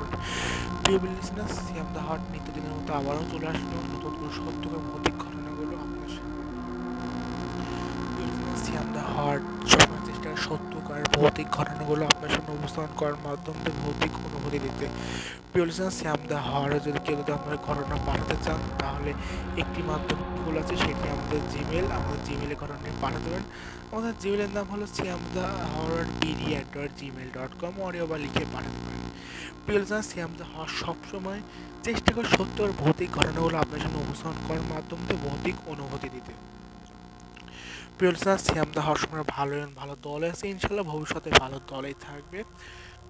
করবেন। প্রিয় লিসনার্স সিয়াম দা হার্ট নিত্যদিনের মতো আবারও চলে আসলো নতুন কোনো সত্য সত্যকে ভৌতিক ঘটনাগুলো আপনাদের সামনে। সিয়াম দা হার্ট সবার চেষ্টা সত্যকার ভৌতিক ঘটনাগুলো আপনার সামনে উপস্থাপন করার মাধ্যমে ভৌতিক অনুভূতি দিতে। প্রিয় লিসনার সিয়াম দা হার্টে যদি কেউ যদি আপনার ঘটনা পাঠাতে চান, তাহলে একটি মাধ্যমগুলো আছে, সেটি আমাদের জিমেল আমাদের জিমেলে ঘটনা পাঠাতে পারেন আমাদের জিমেলের নাম হলো Siyam the horror BD at dot Gmail dot com audio বা লিখে পাঠাতে পারেন প্রিয় লিসনার সিয়াম দা হর সবসময় চেষ্টা করে সত্য আর ভৌতিক ঘটনাগুলো আপনার সামনে উপস্থাপন করার মাধ্যমে ভৌতিক অনুভূতি দিতে। প্রিয় লিসনার সিয়াম দা হর সময় ভালো ভালো দলে আছে, ইনশাল্লাহ ভবিষ্যতে ভালো দলেই থাকবে।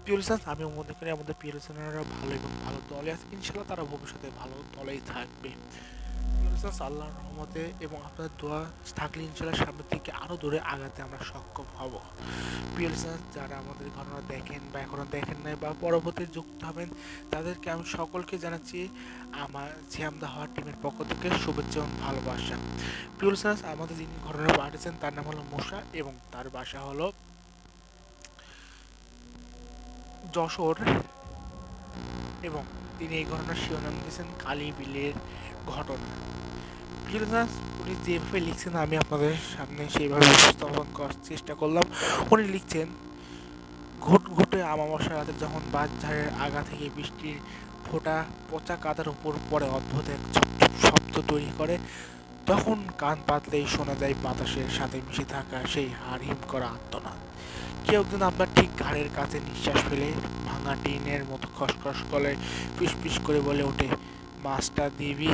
প্রিয় লিসনার আমি মনে করি আমাদের প্রিয় লিসনাররা ভালো এবং ভালো দলে আছে, ইনশাল্লাহ তারা ভবিষ্যতে ভালো দলেই থাকবে। প্রিয় আল্লাহর রহমতে এবং আপনার দোয়া থাকলে ইনশাল্লাহ সামনের দিকে আরও দূরে আগাতে আমরা সক্ষম হব। প্রিয় যারা আমাদের ঘটনা দেখেন বা এখনও দেখেন নাই বা পরবর্তী যুক্ত হবেন, তাদেরকে আমি সকলকে জানাচ্ছি আমার ঝিয়ামদা হওয়ার টিমের পক্ষ থেকে শুভেচ্ছা এবং ভালোবাসা। প্রিয় আমাদের যিনি ঘটনা পাঠিয়েছেন তার নাম হলো মশা এবং তার বাসা হলো যশোর এবং তিনি এই ঘটনার শিরোনাম দিয়েছেন কালী বিলের ঘটনা। উনি যেভাবে লিখছেন, আমি আপনাদের সামনে সেইভাবে উপস্থাপন করার চেষ্টা করলাম। উনি লিখছেন, ঘুট ঘুটে আমাবস্যা রাতে যখন বাঁশঝাড়ের আগা থেকে বৃষ্টির ফোঁটা পচা কাদার উপর পড়ে অদ্ভুত এক শব্দ তৈরি করে, তখন কান পাতলেই শোনা যায় বাতাসের সাথে মিশে থাকা সেই হাড়হিম করা আত্মনাদ কেউ একজন আপনার ঠিক ঘাড়ের কাছে নিঃশ্বাস ফেলে ভাঙা টিনের মতো খসখস গলে পিস করে বলে ওঠে, মাছটা দিবি?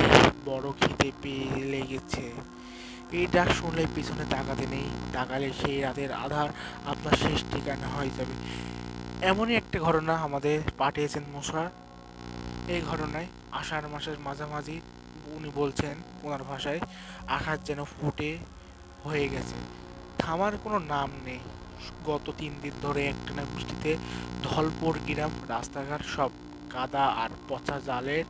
বড় খিদে পেয়ে লেগেছে। এই ডাক শুনলে পিছনে তাকাতে নেই। তাকালে সেই রাতের আধার আপনার শেষ ঠিকানা হয়ে যাবে। এমনই একটা ঘটনা আমাদের পাঠিয়েছেন মশা এই ঘটনায় আষাঢ় মাসের মাঝামাঝি উনি বলছেন, ওনার ভাষায় আঘাত যেন ফুটে হয়ে গেছে। থামার কোনো নাম নেই। গত তিন দিন ধরে একটানা বৃষ্টিতে ধলপুর গ্রাম, রাস্তাঘাট সব কাদা আর পচা জালের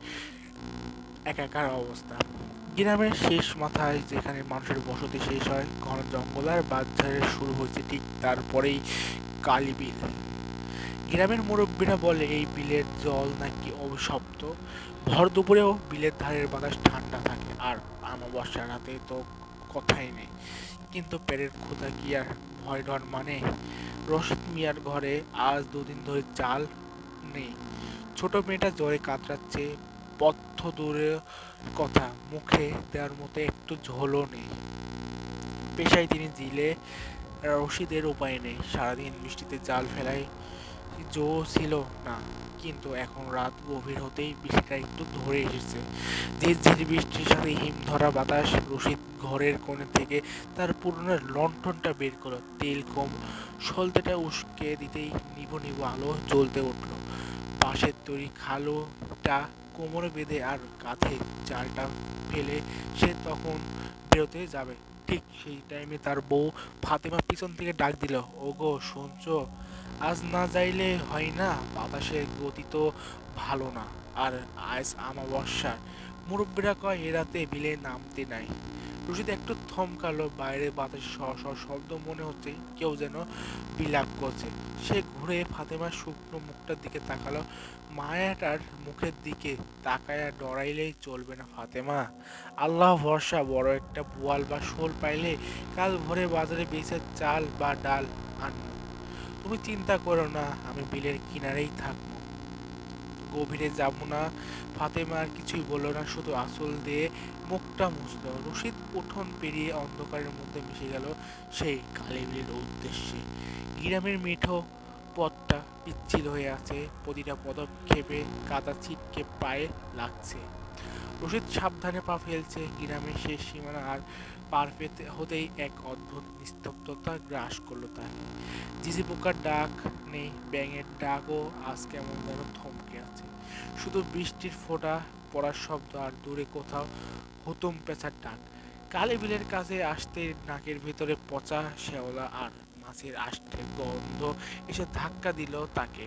একাকার অবস্থা। গ্রামের শেষ মাথায় যেখানে মানুষের বসতি শেষ হয়, ঘন জঙ্গল আর বাঁধঝাড়ের শুরু হয়েছে ঠিক তারপরেই কালী বিল। গ্রামের মুরব্বীরা বলে, এই বিলের জল নাকি অভিশপ্ত? ভর দুপুরেও বিলের ধারের বাতাস ঠান্ডা থাকে, আর আমাবস্যার রাতে তো কথাই নেই। কিন্তু পেটের ক্ষুধা কি আর ভয় ডর মানে? রশিদ মিয়ার ঘরে আজ দুদিন ধরে চাল নেই। ছোট মেয়েটা জ্বরে কাতরাচ্ছে পথ দূরে কথা, মুখে দেওয়ার মতো একটু ঝোলও নেই। পেশায় তিনি জিলে রশিদের উপায় নেই। সারাদিন বৃষ্টিতে জাল ফেলায় জো ছিল না, কিন্তু এখন রাত গভীর হতেই বৃষ্টিটা একটু ধরে এসেছে। যে ঝিরি বৃষ্টির সাথে হিম ধরা বাতাস রশিদ ঘরের কোণে থেকে তার পুরনো লণ্ঠনটা বের করল। তেল কম, সলতেটা উস্কে দিতেই নিভো নিব আলো জ্বলতে উঠল। বাঁশের তৈরি খালোটা কোমরে বেঁধে আর কাঁধে চালটা ফেলে সে তখন বেরোতে যাবে। ঠিক সেই টাইমে তার বউ ফাতেমা পিছন থেকে ডাক দিল, ওগো, শুনছো? আজ না যাইলে হয় না? বাতাসের গতি তো ভালো না। আর আজ আমাবস্যার মুরব্বীরা কয়, এ রাতে বিলে নামতে নাই। রশিদ একটু থমকালো, বাইরে বাতাস স স শব্দ মনে হচ্ছে, কেউ যেন বিলাপ করছে। সে ঘুরে ফাতেমার শুকনো মুখটার দিকে তাকালো। মায়াটার মুখের দিকে তাকায়া ডরাইলেই চলবে না ফাতেমা। আল্লাহ ভরসা, বড় একটা বোয়াল বা শোল পাইলে কাল ভোরে বাজারে বেঁচে চাল বা ডাল আনব। তুমি চিন্তা করো না, আমি বিলের কিনারেই থাকব। গভীরে যাব না, ফাতেমা আর কিছুই বলল না, শুধু আঁচল দিয়ে মুখটা মুছল। রশিদ উঠোন পেরিয়ে অন্ধকারের মধ্যে মিশে গেল সেই কালীবিলের উদ্দেশ্যে। গ্রামের মিঠো পথটা পিচ্ছিল হয়ে আছে, প্রতিটা পদক্ষেপে কাদা ছিটকে পায়ে লাগছে। রশিদ সাবধানে পা ফেলছে। গ্রামের শেষ সীমানা আর পার পেতে হতেই এক অদ্ভুত নিস্তব্ধতা গ্রাস করল তাকে জিজি পোকার ডাক নেই, ব্যাঙের ডাকও আজ কেমন যেন থমকে আছে। শুধু বৃষ্টির ফোঁটা পড়ার শব্দ আর দূরে কোথাও হুতুম পেঁচার ডাক কালী বিলের কাছে আসতে নাকের ভেতরে পচা শেওলা আর মাছের আষ্টের গন্ধ এসে ধাক্কা দিল তাকে।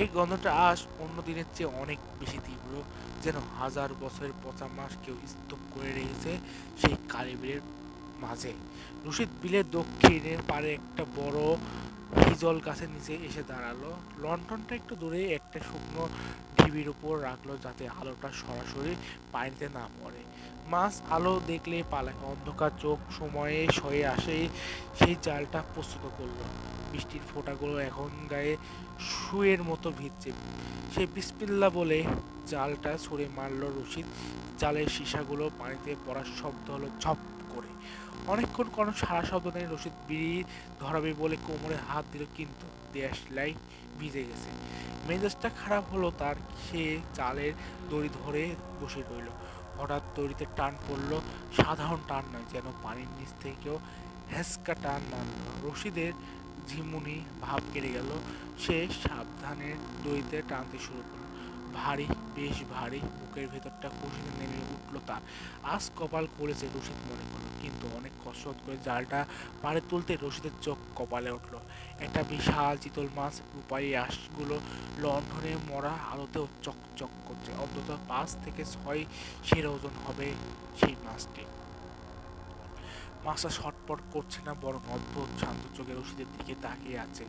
এই গন্ধটা আজ অন্য দিনের চেয়ে অনেক বেশি তীব্র। যেন হাজার বছরের পচা মাস কেউ স্তূপ করে রেখেছে সেই কালী বিলের মাঝে। রশিদ বিলের দক্ষিণের পারে একটা বড় হিজল গাছের নিচে এসে দাঁড়াল। লন্ঠনটা একটু দূরে একটা শুকনো ঢিবির উপর রাখল যাতে আলোটা সরাসরি পানিতে না পড়ে। মাছ আলো দেখলে পালায়। অন্ধকার চোখ সময়ে সয়ে আসে সেই জালটা প্রস্তুত করল। বৃষ্টির ফোঁটাগুলো এখন গায়ে শুয়ের মতো ভিজছে। সে বিসমিল্লা বলে জালটা ছুঁড়ে মারলো রশিদ। জালের সীসাগুলো পানিতে পড়ার শব্দ হলো ঝপ করে। অনেকক্ষণ কোনো সারা শব্দ নেই, রশিদ বিড়ি ধরাবে বলে কোমরে হাত দিল, কিন্তু দেশলাই ভিজে গেছে। মেজাজটা খারাপ হলো তার, সে জালের দড়ি ধরে বসে রইল। হঠাৎ তৈরিতে টান পড়ল। সাধারণ টান নয়, যেন পানির নিচ থেকেও হেসকা টান মারল রশিদের ঝিমুনি ভাব কেড়ে গেল। সে সাবধানে দড়িতে টানতে শুরু করল। ভারী বেশ ভারী বুকের ভেতরটা খুশিতে নেমে উঠল তার আজ কপাল করেছে রশিদ মনে করল কিন্তু অনেক কসরত করে জালটা পাড়ে তুলতে রশিদের চোখ কপালে উঠল। একটা বিশাল চিতল মাছ রূপাই আঁশগুলো লণ্ঠনে মরা আলোতেও চকচক করছে। অন্তত পাঁচ থেকে ছয় সের ওজন হবে সেই মাছটি মাছটা ছটপট করছে না, বরং অদ্ভুত শান্ত চোখে রশিদের দিকে তাকিয়ে আছে।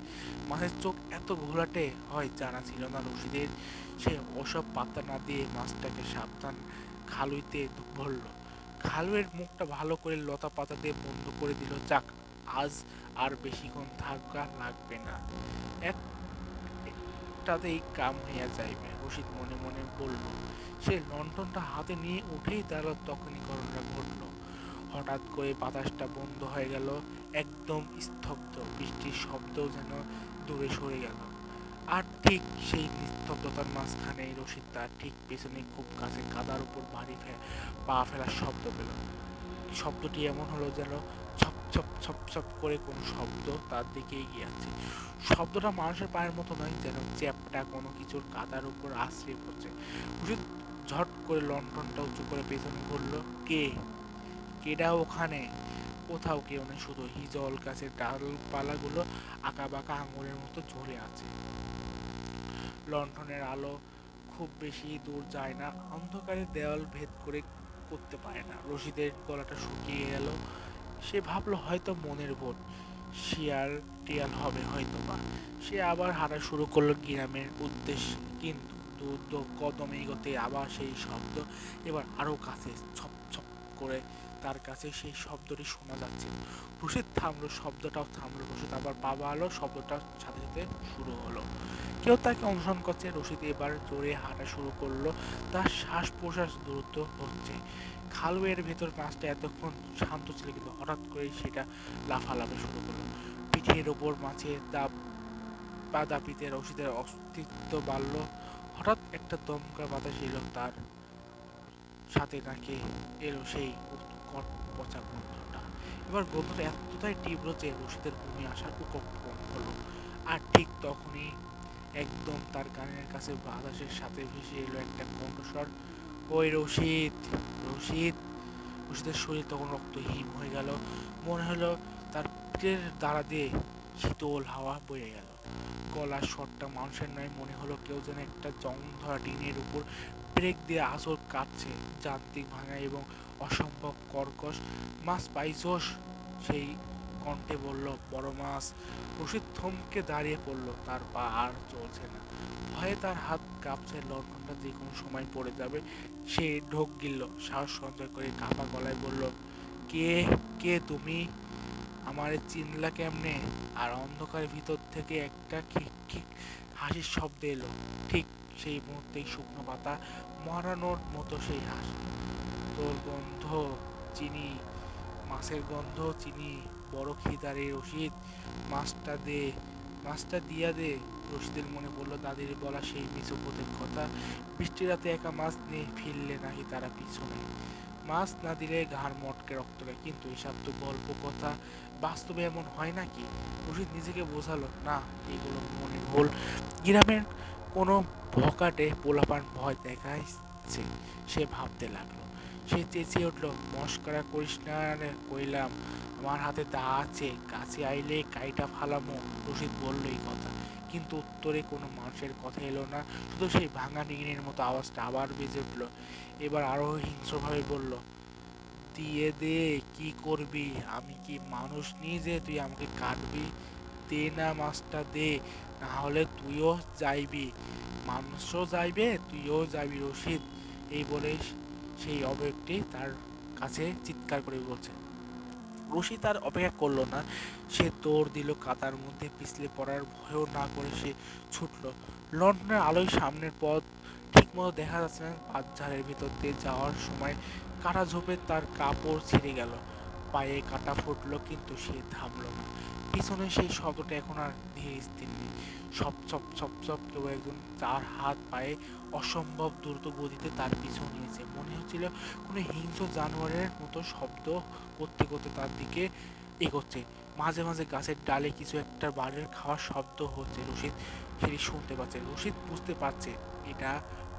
মাছের চোখ এত ঘোলাটে হয়, জানা ছিল না রশিদের। সে ওসব পাতা না দিয়ে মাছটাকে সাবধান খালুইতে ভরল খালুয়ের মুখটা ভালো করে লতা পাতা দিয়ে বন্ধ করে দিল, যাক, আজ আর বেশিক্ষণ থাকা লাগবে না। একটাতেই কাম হইয়া যাইবে, রশিদ মনে মনে বলল। সে লণ্ঠনটা হাতে নিয়ে উঠেই দাঁড়াল, তখনই ঘটনা ঘটল। হঠাৎ করে বাতাসটা বন্ধ হয়ে গেল, একদম স্তব্ধ। বৃষ্টির শব্দও যেন দূরে সরে গেল। আর ঠিক সেই নিস্তব্ধতার মাঝখানে রশিদ তার ঠিক পেছনে খুব কাছে কাদার উপর ভারী ফে- পা ফেলার শব্দ পেল। শব্দটি এমন হলো যেন ছপ ছপ ছপ ছপ করে কোনো শব্দ তার দিকে এগিয়ে আছে শব্দটা মানুষের পায়ের মতো নয়, যেন চ্যাপটা কোনো কিছুর কাদার উপর আশ্রয় পড়ছে। রশিদ ঝট করে লণ্ঠনটা উঁচু করে পেছনে ঘুরলো। কে? কেডা ওখানে? কোথাও কেউ নেই, শুধু হিজল গাছের ডালপালাগুলো আঁকা বাঁকা আঙুলের মতো ঝরে আছে। লণ্ঠনের আলো খুব বেশি দূর যায় না, অন্ধকারে দেওয়াল ভেদ করে করতে পারে না। রশিদের গলাটা শুকিয়ে গেল সে ভাবলো হয়তো মনের ভোট শিয়াল টিয়াল হবে হয়তো বা সে আবার হাঁটা শুরু করল গ্রামের উদ্দেশ্যে, কিন্তু দূর দূর কদম এগোতে আবার সেই শব্দ এবার আরও কাছে ছপ ছপ করে তার কাছে সেই শব্দটি শোনা যাচ্ছে। রশিদ থামলো, শব্দটাও থামলো। রশিদ আবার বাবা আলো শব্দটার সাথে সাথে শুরু হলো। কেউ তাকে অনুসরণ করছে। রশিদ এবার জোরে হাঁটা শুরু করল। তার শ্বাস প্রশ্বাস দ্রুত হচ্ছে। খালুয়ের ভেতর মাছটা এতক্ষণ শান্ত ছিল, কিন্তু হঠাৎ করেই সেটা লাফালাফি শুরু করল। পিঠের ওপর মাছের দাপ বা দাপিতে রশিদের অস্তিত্ব বাড়ল। হঠাৎ একটা দমকা বাতাস এলো তার সাথে নাকি এলো সেই উৎকট পচা গন্ধটা এবার গন্ধটা এতটাই তীব্র যে রশিদের বমি আসার উপক্রম হলো। আর ঠিক তখনই একদম তার কানের কাছে বাতাসের সাথে ভেসে এলো একটা কণ্ঠস্বর। ওই রশিদ রশিদ। রশিদের শরীর তখন রক্তহীন হয়ে গেল। মনে হলো তার পিঠের দ্বারা দিয়ে শীতল হাওয়া বয়ে গেল। গলার স্বরটা মানুষের নয়, মনে হলো কেউ যেন একটা জং ধরা টিনের উপর ব্রেক দিয়ে আসর কাটছে যান্ত্রিক ভাঙা এবং অসম্ভব কর্কশ। মাছ পাইছস? সেই কণ্ঠে বলল, বড় মাছ। রশিদ থমকে দাঁড়িয়ে পড়ল, তার পা আর চলছে না। ভয়ে তার হাত কাঁপছে, লণ্ঠনটা যে কোনো সময় পড়ে যাবে, সে ঢোক গিলল, সাহস সঞ্চয় করে কাঁপা গলায় বলল, কে কে তুমি? আমারে চিনলা কেমনে? আর অন্ধকারের ভিতর থেকে একটা খিক খিক হাসির শব্দ এলো, ঠিক সেই মুহূর্তেই শুকনো পাতা মরানোর মতো সেই হাসি। তোর গন্ধ, চিনি, মাছের গন্ধ, চিনি, বড় খিদারে রশিদ, মাছটা দে, মাছটা দিয়া দে, রশিদের মনে পড়ল দাদির বলা সেই মিছু পথের কথা। বৃষ্টি রাতে একা মাছ নিয়ে ফিরলে নাকি তারা পিছনে। মাছ না দিলে ঘাড় মটকে রক্ত দেয়, কিন্তু এসব তো গল্প কথা। বাস্তবে এমন হয় নাকি? রশিদ নিজেকে বোঝালো, না, এগুলো মনে ভুল। গ্রামের কোনো ভকাটে পোলাপান ভয় দেখাইছে, সে ভাবতে লাগল। সে চেঁচিয়ে উঠল মস্করা করিস না কইলাম, আমার হাতে দা আছে, কাছে আইলে কাইটা ফালামো, রশিদ বলল এই কথা। কিন্তু উত্তরে কোনো মানুষের কথা এলো না, শুধু সেই ভাঙা নিগিনের মতো আওয়াজটা আবার বেজে উঠল। এবার আরও হিংস্রভাবে বলল, দিয়ে দে, কি করবি? আমি কি মানুষ নিয়ে যে তুই আমাকে কাটবি? দে না মাছটা দে না হলে তুইও যাইবি। মানুষও যাইবে, তুইও যাবি রশিদ। এই বলে সেই অবয়বটি তার কাছে চিৎকার করে বলছে। রশিদ আর অপেক্ষা করল না। সে দৌড় দিল কাতার মধ্যে, পিছলে পড়ার ভয়ও না করে সে ছুটল। লন্ডনের আলোয় সামনের পথ ঠিকমতো দেখা যাচ্ছে না। পাঁচঝাড়ের ভিতর দিয়ে যাওয়ার সময় কাটা ঝোপে তার কাপড় ছিঁড়ে গেল। পায়ে কাটা ফুটলো, কিন্তু সে থামলো না। পিছনে সেই শব্দটা এখন আর ধীরে স্থির নেই। সব সপ সপ সপ কেউ একজন তার হাত পায়ে অসম্ভব দ্রুত গতিতে তার পিছু নিয়েছে। মনে হচ্ছিল কোনো হিংস্র জানোয়ারের মতো শব্দ করতে করতে তার দিকে এগোচ্ছে। মাঝে মাঝে গাছের ডালে কিছু একটা বাড়ির খাওয়ার শব্দ হচ্ছে। রশিদ সেটি শুনতে পাচ্ছে। রশিদ বুঝতে পারছে এটা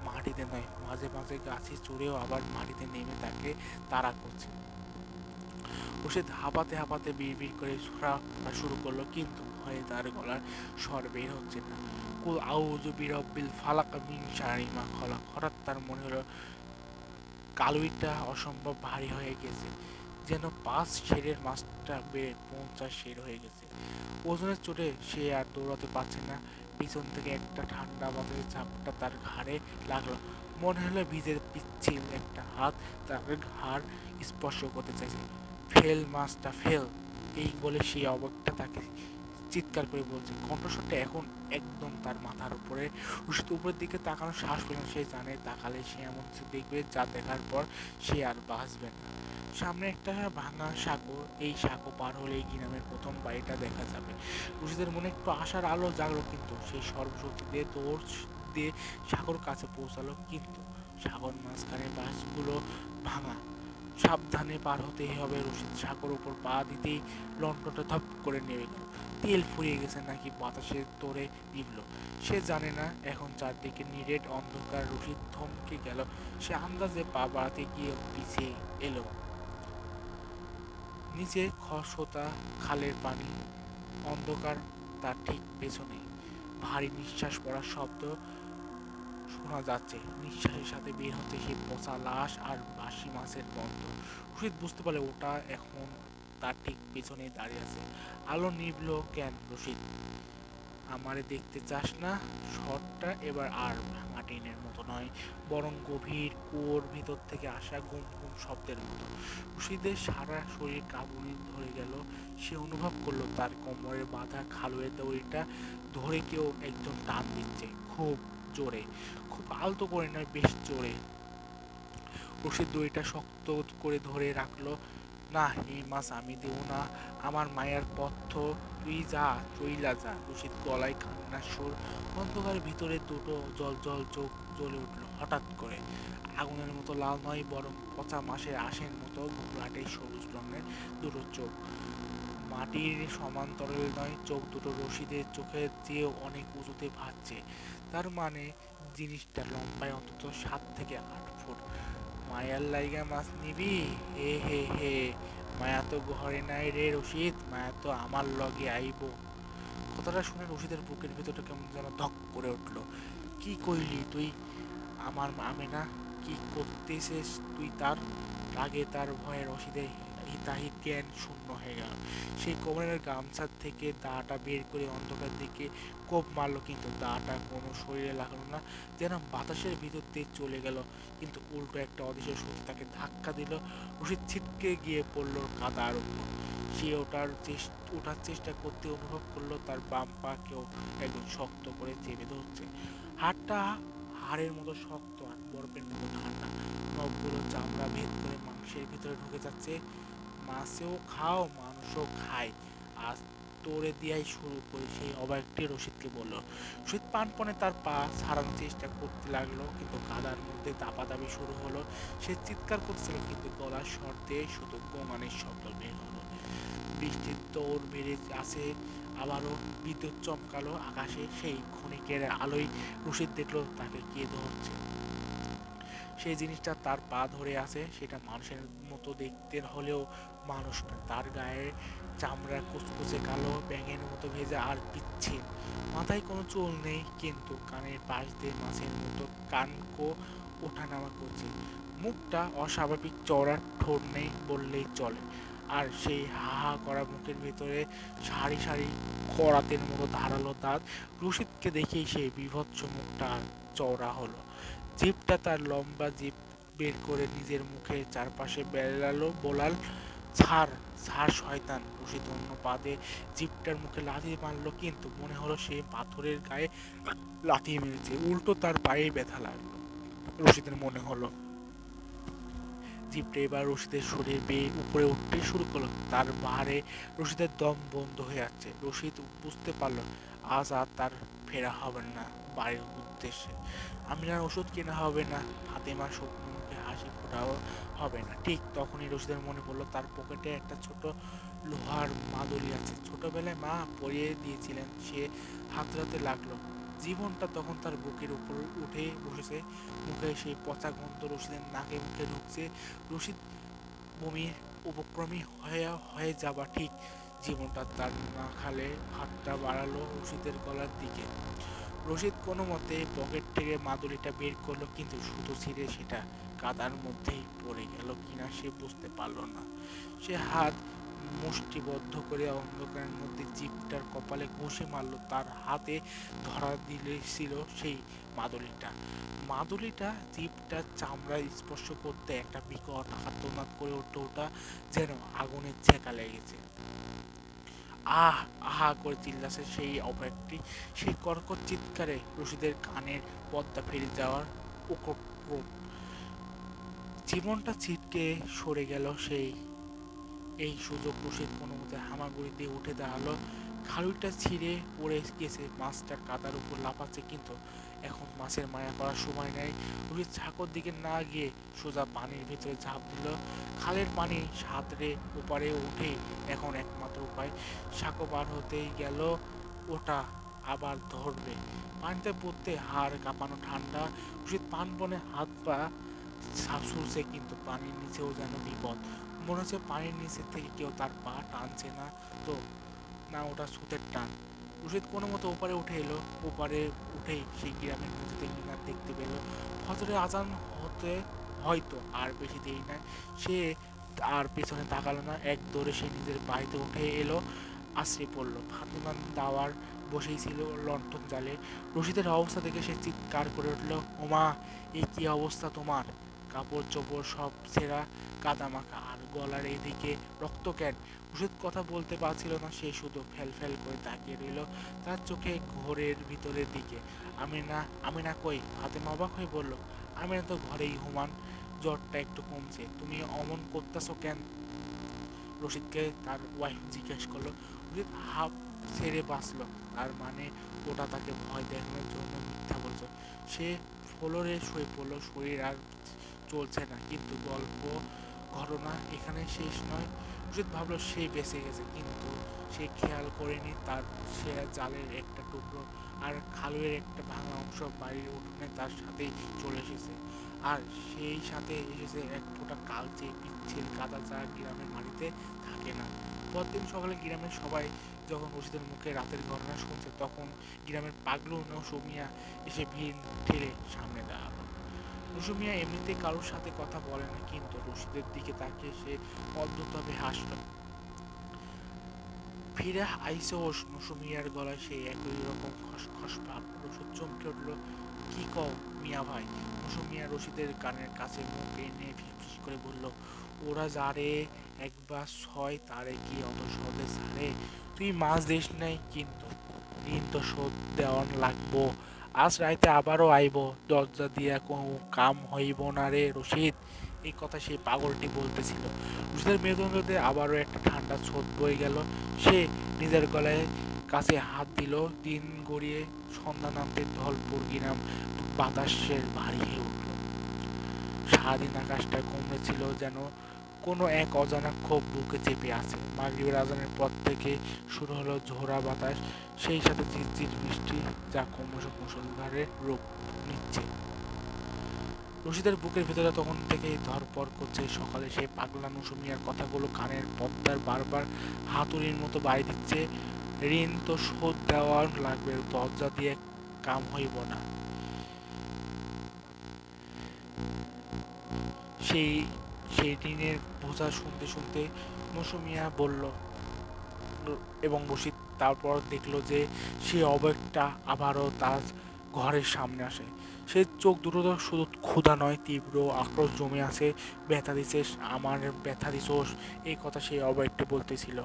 মাটিতে নয়। মাঝে মাঝে গাছে চড়েও আবার মাটিতে নেমে তাকে তাড়া করছে। রশিদ হাঁপাতে হাঁপাতে বিড় করে ছোড়া শুরু করল, কিন্তু ভয়ে তার গলার স্বর বের হচ্ছে না। কুল আউযু বিরব্বিল ফালাক মিন শারি মা খলাক। হঠাৎ তার মনে হলো, কালুইটা অসম্ভব ভারী হয়ে গেছে, যেন পাঁচ শেরের মাছটা বেড়ে পঞ্চাশ শের হয়ে গেছে। ওজনের চোটে সে আর দৌড়াতে পারছে না। পিছন থেকে একটা ঠান্ডা বাতাসের ঝাপটা তার ঘাড়ে লাগল। মনে হলো ভিজে পিচ্ছিল একটা হাত তার ঘাড় স্পর্শ করতে চাইছে। ফেল মাছটা ফেল। এই বলে সেই অবাকটা তাকে চিৎকার করে বলছে। কণ্ঠস্বরটা এখন একদম তার মাথার উপরে। রশিদ উপরের দিকে তাকানোর সাহস পেল সে জানে তাকালে সে এমন কিছু দেখবে যা দেখার পর সে আর বাঁচবে না। সামনে একটা ভাঙা সাঁকো, এই সাঁকো পার হলে এই গ্রামের প্রথম বাড়িটা দেখা যাবে। রশিদের মনে একটু আশার আলো জাগলো কিন্তু সেই সর্বশক্তি দিয়ে দৌড় দিয়ে সাগর কাছে পৌঁছালো কিন্তু সাগর মাঝখানে বাসগুলো ভাঙা। সাবধানে পার হতেই হবে। রশিদ সাগর উপর পা দিতেই লন্ডনটা ধপ করে নেমে গেল। তেল ফুরিয়ে গেছে নাকি বাতাসের তোরে নিভল। সে জানে না, এখন চারদিকে নিরেট অন্ধকার রশিদ থমকে গেল। সে আন্দাজে পা বাড়াতে গিয়ে পিছিয়ে এলো। নিচে খসতা খালের পানি, অন্ধকার তার ঠিক পেছনে ভারী নিঃশ্বাস পড়ার শব্দ শোনা যাচ্ছে, নিঃশ্বাসের সাথে বের হচ্ছে সেই পচা লাশ আর বাসি মাছের গন্ধ। রশিদ বুঝতে পারলে ওটা এখন তার ঠিক পেছনে দাঁড়িয়ে আছে। আলো নিভলো কেন রশিদ? আমারে দেখতে চাস না? শটটা এবার আর ভাঙা টিনের মতো নয়, বরং গভীর কুয়োর ভিতর থেকে আসা গুম গুম শব্দের মতো। রশিদের সারা শরীর কাঁপুনি ধরে গেল। সে অনুভব করল তার কোমরের বাঁধা খালুয়ের দড়িটা ধরে কেউ একজন টান দিচ্ছে। খুব জোরে, খুব আলতো করে নয়, বেশ জোরে। রশিদ দড়িটা শক্ত করে ধরে রাখল, না এই মাছ, আমি দেব না। আমার মায়ের পথ্য তুই যা, চইলা যা। রশিদ গলায় কান্নার সুর অন্ধকারের ভিতরে দুটো জল জল চোখ জ্বলে উঠল হঠাৎ করে। আগুনের মতো লাল নয়, বরং পচা মাসের আশের মতো ঘোরাটে সবুজ রঙের দুটো চোখ। মাটির সমান্তরাল নয়, চোখ দুটো রশিদের চোখের চেয়েও অনেক উঁচুতে ভাসছে তার মানে জিনিসটা লম্বায় অন্তত সাত থেকে আট ফুট। মায়ার লাইগা মাছ নিবি? হে হে হে। মায়া তো ঘরে নাই রে রশিদ, মায়া তো আমার লগে আইব। কথাটা শুনে রশিদের বুকের ভিতরটা কেমন যেন ধক করে উঠল। কি কইলি তুই? আমার আমেনা কি করতেছিস তুই তার? রাগে তার ভয়ে রশিদের হিতাহিত জ্ঞান শূন্য গেল সেই কোমরের গামছার থেকে দাটা বের করে অন্ধকার দিকে কোপ মারলো, কিন্তু দাটা কোনো শরীরে লাগল না, যেন বাতাসের ভিতর দিয়ে চলে গেল। কিন্তু উল্টো একটা অদৃশ্য শক্তি তাকে ধাক্কা দিল রশিদ ছিটকে গিয়ে পড়ল কাদার উপর। সে ওটার ওঠার চেষ্টা করতে অনুভব করল, তার বাম পা কেউ একদম শক্ত করে চেপে ধরছে। হাতটা হাড়ের মতো শক্ত আর বরফের মতো ঠান্ডা। নখগুলো চামড়া ভেদ করে মাংসের ভিতরে ঢুকে যাচ্ছে। মাছেও খাও মানুষও খায়। আজ তোরে দিয়াই শুরু করে সেই অবাকটি রশিদকে বলল, রশিদ পানপনে তার পা ছাড়ানোর চেষ্টা করতে লাগল, কিন্তু কাদার মধ্যে দাপাদাপি শুরু হলো। সে চিৎকার করছিল, কিন্তু গলার দিয়ে শুধু গোমানের শব্দ বের হলো। বৃষ্টির দৌড় বেড়ে আছে, আবারও বিদ্যুৎ চমকালো আকাশে। সেই ক্ষণিকের আলোয় রশিদ দেখল, তাকে কে ধরছে? সেই জিনিসটা তার পা ধরে আছে, সেটা মানুষের মতো দেখতে হলেও মানুষ না। তার গায়ে চামড়া, কুচকুচে কালো, ব্যাঙের মতো ভেজা আর পিচ্ছিল মাথায় কোনো চুল নেই কিন্তু কানের পাশ দিয়ে মাছের মতো কানকো ওঠানামা করছে। মুখটা অস্বাভাবিক চওড়া ঠোঁট নেই বললেই চলে। আর সেই হা হা করা মুখের ভিতরে সারি সারি করাতের মতো ধারালো দাঁত রশিদকে দেখেই সেই বিভৎস মুখটা চওড়া হলো। জিপটা তার লম্বা জিপ বের করে নিজের মুখে চারপাশে বেড়ালো বোলাল ছাড় ছাড় শয়তান। রশিদ অন্য পাদে জিপটার মুখে লাথি মারলো, কিন্তু মনে হলো সে পাথরের গায়ে লাথি মেরেছে। উল্টো তার পায়ে ব্যথা লাগল। রশিদের মনে হলো, জিপটা এবার রশিদের শরীর বেয়ে উপরে উঠতে শুরু করল। তার ভারে রশিদের দম বন্ধ হয়ে যাচ্ছে। রশিদ বুঝতে পারল, আজ আর তার ফেরা হবে না বাড়ির উদ্দেশ্যে। আমিনার ওষুধ কেনা হবে না ফাতেমার শুকনো হাসি ফোটাও হবে না। ঠিক তখনই রশিদের মনে পড়ল, তার পকেটে একটা ছোট লোহার মাদুলি আছে। ছোটবেলায় মা পরিয়ে দিয়েছিলেন, সে হাতড়াতে লাগল। জীবনটা তখন তার বুকের উপর উঠে বসেছে, মুখে সেই পচা গন্ধ রশিদের নাকে মুখে ঢুকছে। রশিদ বমির উপক্রমী হয়ে হয়ে যাবা ঠিক জীবনটা তার না খালে হাতটা বাড়ালো রশিদের গলার দিকে। রশিদ কোনো মতে পকেট থেকে মাদুলিটা বের করল, কিন্তু শুধু ছিঁড়ে সেটা কাদার মধ্যেই পড়ে গেল কিনা সে বুঝতে পারল না। সে হাত মুষ্টিবদ্ধ করে অন্ধকারের মধ্যে জিপটার কপালে ঘষে মারলো, তার হাতে ধরা দিলে ছিল সেই মাদুলিটা। মাদুলিটা জিপটার চামড়া স্পর্শ করতে একটা বিকট হাতনাদ করে উঠে ওটা যেন আগুনের ছেঁকা লেগেছে। আহ, আহা করে চিল্লাছে সেই অপেকটি সেই কর্কট চিৎকারে রশিদের কানের পদ্মা ফিরে যাওয়ার উপক্রম। জীবনটা ছিটকে সরে গেল সেই, এই সুযোগ রশিদ কোনো মতে হামাগুড়ি দিয়ে উঠে দাঁড়াল। খালুইটা ছিঁড়ে পড়ে গেছে, মাছটা কাদার উপর লাফাচ্ছে, কিন্তু এখন মাছের মায়া করার সময় নেই। রশিদ ছাকর দিকে না গিয়ে সোজা পানির ভিতরে ঝাঁপ দিল। খালের পানি সাঁতরে ওপারে উঠে এখন একমাত্র উপায় সাঁকো পার হতেই গেল, ওটা আবার ধরবে। পানিতে পড়তে হাড় কাঁপানো ঠান্ডা রশিদ পান বনে হাত পা ছুলছে কিন্তু পানির নিচেও যেন বিপদ। মনে হচ্ছে পানির নিচে থেকে কেউ তার পা টানছে না। তো না, ওটা সুতের টান। রশিদ কোনো মতো ওপারে উঠে এলো। ওপারে উঠেই সেই গ্রামের মধ্যে মিনার দেখতে পেল। ফজরে আজান হতে হয়তো আর বেশি দেরি নাই সে আর পেছনে তাকালো না। এক দৌড়ে সে নিজের বাড়িতে উঠে এলো আশ্রে পড়ল। ফাতেমান দাওয়ার বসেই ছিল লণ্ঠন জালে। রশিদের অবস্থা দেখে সে চিৎকার করে উঠল, ওমা এই কি অবস্থা তোমার? কাপড় চোপড় সব ছেঁড়া, কাদামাখা, আর গলার এদিকে রক্ত ক্যান ওষুধ কথা বলতে পারছিল না, সে শুধু ফেল ফেল করে তাকিয়ে রইল তার চোখে ঘোরের ভিতরের দিকে। আমি না আমি না কই? হাতে অবাক হয়ে বলল আমি না তো ঘরেই হুমান জ্বরটা একটু কমছে, তুমি অমন করতেছো কেন? রশিদকে তার ওয়াইফ জিজ্ঞেস করল রশিদ হাফ ছেড়ে বাঁচলো, তার মানে ওটা তাকে ভয় দেখানোর জন্য মিথ্যা বলছো। সে ফ্লোরে শুয়ে পড়ল, শরীর আর চলছে না, কিন্তু গল্প ঘটনা এখানে শেষ নয়। রশিদ ভাবলো সে বেঁচে গেছে, কিন্তু সে খেয়াল করেনি তার সে জালের একটা টুকরো আর খালুয়ের একটা ভাঙা অংশ বাড়ির উঠোনে তার সাথেই চলে এসেছে। আর সেই সাথে এসেছে এক ফোঁটা কালচে পিচ্ছিল কাদা চা গ্রামের মাটিতে থাকে না। পরদিন সকালে গ্রামের সবাই যখন রশিদের মুখে রাতের ঘটনা শুনছে, তখন গ্রামের পাগলু নৌসুমিয়া এসে ভিড় ঠেলে সামনে দাঁড়াল। রসুমিয়া এমনিতে কারোর সাথে কথা বলে না, কিন্তু রশিদের দিকে তাকিয়ে সে অদ্ভুতভাবে হাসল। ফিরে আইসোস নসুমিয়ার গলায় সেই একই রকম খসখস ভাব রসুদ চমকে উঠল, কি কও মিয়া ভাই? নসুমিয়া রশিদের কানের কাছে মুখ এনে ফিসফিস করে বলল, ওরা যারে একবার ছয়, তারে কি অত সহজে ছাড়ে? তুই মাছ দিস নাই, কিন্তু ঋণ তো শোধ দেওয়ান লাগবো। আজ রাইতে আবারও আইব, দরজা দিয়া কোনো কাম হইব না রে রশিদ। এই কথা সেই পাগলটি বলতেছিল। রশিদের মেরুদণ্ডতে আবারও একটা ঠান্ডা ছোট বয়ে গেল। সে নিজের গলায় কাছে হাত দিল, দিন গড়িয়ে সন্ধ্যা নামতে ধলপুর গিরাম বাতাসের ভারী হয়ে উঠল। সারাদিন আকাশটা কমড়ে ছিল যেন কোনো এক অজানা ক্ষোভ বুকে চেপে আছে। মাগরিবের আজানের পর থেকে শুরু হলো ঝোড়া বাতাস, সেই সাথে চিরচির বৃষ্টি যা ক্রমশ মুসলধারে রূপ নিচ্ছে। রশিদের বুকের ভেতরে তখন থেকেই ধরপর করছে সকালে সেই পাগলা নুসুমিয়ার কথাগুলো কানের পদ্মার বারবার হাতুড়ির মতো বাড়ি দিচ্ছে। ঋণ তো শোধ দেওয়ার লাগবে, দরজা দিয়ে কাম হইব না। সেই সেই ঋণের বোঝা শুনতে শুনতে মৌসুমিয়া বলল এবং বসি তারপর দেখল যে সে অবয়বটা আবারও তার ঘরের সামনে আসে। সে চোখ দুটো তো শুধু ক্ষুধা নয়, তীব্র আক্রোশ জমে আছে, ব্যথা দিছে, আমার ব্যথা দিছোস এই কথা সেই অবয়বটা বলতেছিল।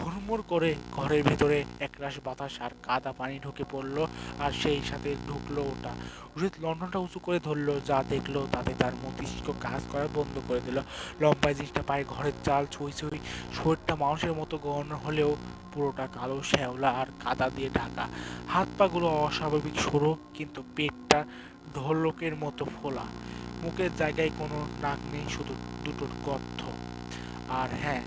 হুড়মুড় করে ঘরের ভেতরে একরাশ বাতাস আর কাদা পানি ঢুকে পড়ল আর সেই সাথে ঢুকলো ওটা। রোহিত লন্ডনটা উঁচু করে ধরলো, যা দেখল তাতে তার মস্তিষ্ক কাজ করা বন্ধ করে দিল। লম্বা জিনিসটা পায়ে ঘরের চাল ছুঁই ছুঁই, শরীরটা মানুষের মতো গহন হলেও পুরোটা কালো শ্যাওলা আর কাদা দিয়ে ঢাকা। হাত পাগুলো অস্বাভাবিক, সরু কিন্তু পেটটা ঢোলকের মতো ফোলা। মুখের জায়গায় কোনো নাক নেই, শুধু দুটো গর্থ আর হ্যাঁ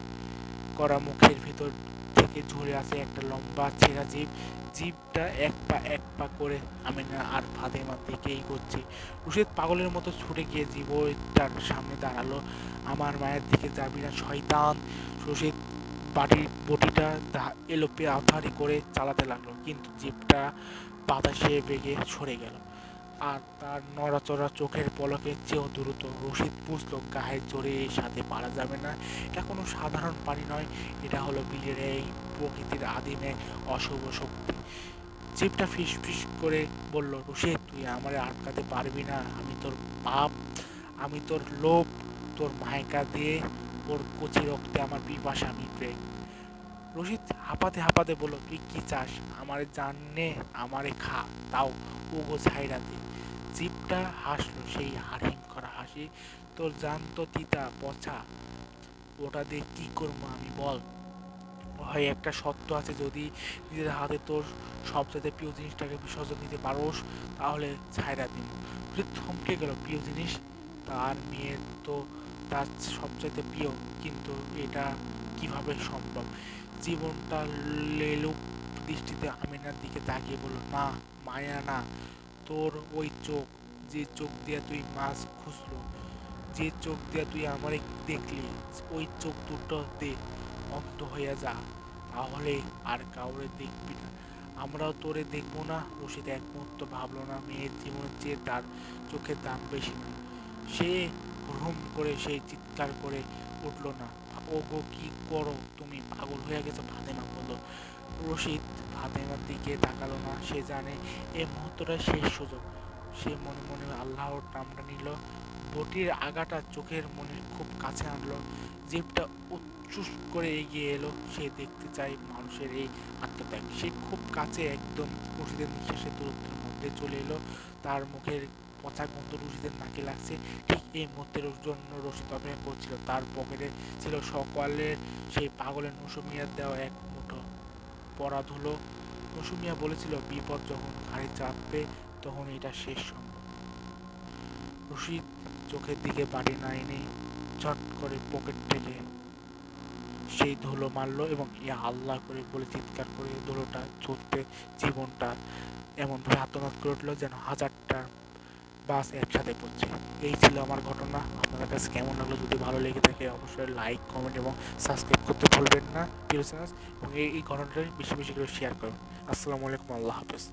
করা মুখের ভিতর থেকে ঝরে আছে একটা লম্বা ছেঁড়া জিভ। জিভটা এক পা এক পা করে আমি না আর ফাতেমার দিকে এগোচ্ছে রশিদ পাগলের মতো ছুটে গিয়ে জীবটার সামনে দাঁড়াল। আমার মায়ের দিকে যাবি না, শয়তান। রশিদ বাটির বটিটা এলোপে আফারি করে চালাতে লাগল, কিন্তু জিভটা বাতাসে বেগে সরে গেল। আর তার নড়াচড়া চোখের পলকের চেয়েও দ্রুত রশিদ বুঝলো, গায়ের জোরে এর সাথে পারা যাবে না। এটা কোনো সাধারণ পানি নয়, এটা হলো বিলের এই প্রকৃতির আদিম অশুভ শক্তি। জিপটা ফিস ফিস করে বলল রশিদ তুই আমারে আটকাতে পারবি না। আমি তোর পাপ আমি তোর লোভ তোর মায়কা দিয়ে ওর কচি রক্তে আমার পিপাসা মিটবে। রশিদ হাঁপাতে হাঁপাতে বলল তুই কি চাস? আমারে জাননে আমারে খা তাও ওগো ছাইরা দে। জিপটা হাসলো, সেই হারিম করা হাসি। তোর জান তো তিতা পচা ওটা দিয়ে কি করব আমি বল? হয় একটা সত্য আছে, যদি নিজের হাতে তোর সবচেয়ে প্রিয় জিনিসটাকে বিসর্জন দিতে পারোস, তাহলে ছাইরা দিন থমকে গেল, প্রিয় জিনিস? তার মেয়ের তো তার সবচাইতে প্রিয়, কিন্তু এটা কীভাবে সম্ভব? জীবনটা লেলুপ দৃষ্টিতে আমিনার দিকে তাকিয়ে বলল, না, মায়া না, তোর ওই চোখ, যে চোখ দিয়ে তুই মাছ খুঁজলো, যে চোখ দিয়ে তুই আমারে দেখলি, ওই চোখ দুটো দে অন্ত হইয়া যা, তাহলে আর কাউরে দেখবি না। আমরাও তোরে দেখব না। রশিদ এক মুহূর্ত ভাবলো, না, মেয়ের জীবনের চেয়ে তার চোখের দাম বেশি না। সে হুম করে সেই চিৎকার করে উঠল না। ও গো কি করো? তুমি পাগল হয়ে গেছো? ফাতেমা বলল। রশিদ, ফাতেমার দিকে তাকালো না। সে জানে এই মুহূর্তটা শেষ সুযোগ। সে মনে মনে আল্লাহর নামটা নিল। বটির আগাটা চোখের মনে খুব কাছে আনলো। জিভটা উচ্চুস করে এগিয়ে এলো। সে দেখতে চায় মানুষের এই আত্মত্যাগ। সে খুব কাছে একদম রশিদের নিঃশ্বাসের দূরত্বের মধ্যে চলে এলো। তার মুখের পচা গন্ধ রশিদের নাকে লাগছে। ঠিক এই মুহূর্তের জন্য রশিদ অপেক্ষা করছিল। তার পকেটে ছিল সকালের সেই পাগলের নসুমিয়ার দেওয়া এক মুঠো পরা ধুলো নসুমিয়া বলেছিল, বিপদ যখন ঘাড়ে চাপবে, তখন এটা শেষ সম্ভব। রশিদ চোখের দিকে বাড়ি না এনে চট করে পকেট থেকে সেই ধুলো মারলো এবং ইয়া আল্লাহ করে বলে চিৎকার করে ধুলোটা ছুটতে জীবনটা এমনভাবে আত্মনাদ করে উঠল যেন হাজারটা বাস একসাথে করছে। এই ছিল আমার ঘটনা। আপনাদের কাছে কেমন লাগল? যদি ভালো লেগে থাকে, অবশ্যই লাইক কমেন্ট এবং সাবস্ক্রাইব করতে ভুলবেন না এবং এই এই ঘটনাটা বেশি বেশি করে শেয়ার করুন আসসালামু আলাইকুম, আল্লাহ হাফেজ।